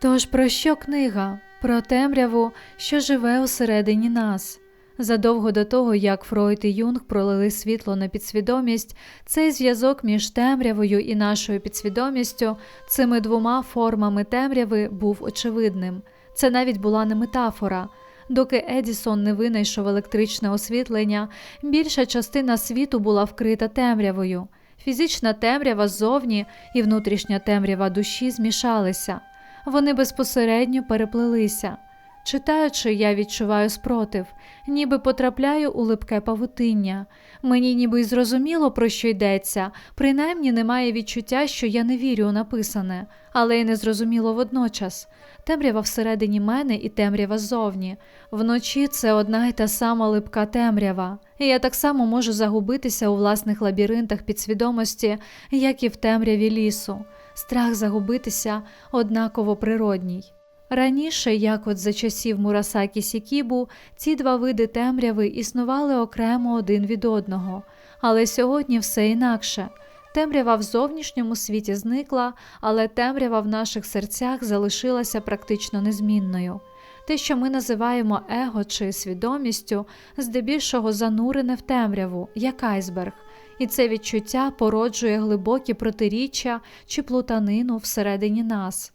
Тож про що книга? Про темряву, що живе усередині нас. Задовго до того, як Фройд і Юнг пролили світло на підсвідомість, цей зв'язок між темрявою і нашою підсвідомістю, цими двома формами темряви, був очевидним. Це навіть була не метафора. Доки Едісон не винайшов електричне освітлення, більша частина світу була вкрита темрявою. Фізична темрява ззовні і внутрішня темрява душі змішалися. Вони безпосередньо переплелися. Читаючи, я відчуваю спротив, ніби потрапляю у липке павутиння. Мені ніби й зрозуміло, про що йдеться, принаймні немає відчуття, що я не вірю у написане, але й не зрозуміло водночас. Темрява всередині мене і темрява ззовні. Вночі це одна й та сама липка темрява. І я так само можу загубитися у власних лабіринтах підсвідомості, як і в темряві лісу. Страх загубитися однаково природній. Раніше, як от за часів Мурасакі Сікібу, ці два види темряви існували окремо один від одного, але сьогодні все інакше. Темрява в зовнішньому світі зникла, але темрява в наших серцях залишилася практично незмінною. Те, що ми називаємо его чи свідомістю, здебільшого занурене в темряву, як айсберг, і це відчуття породжує глибокі протиріччя чи плутанину всередині нас.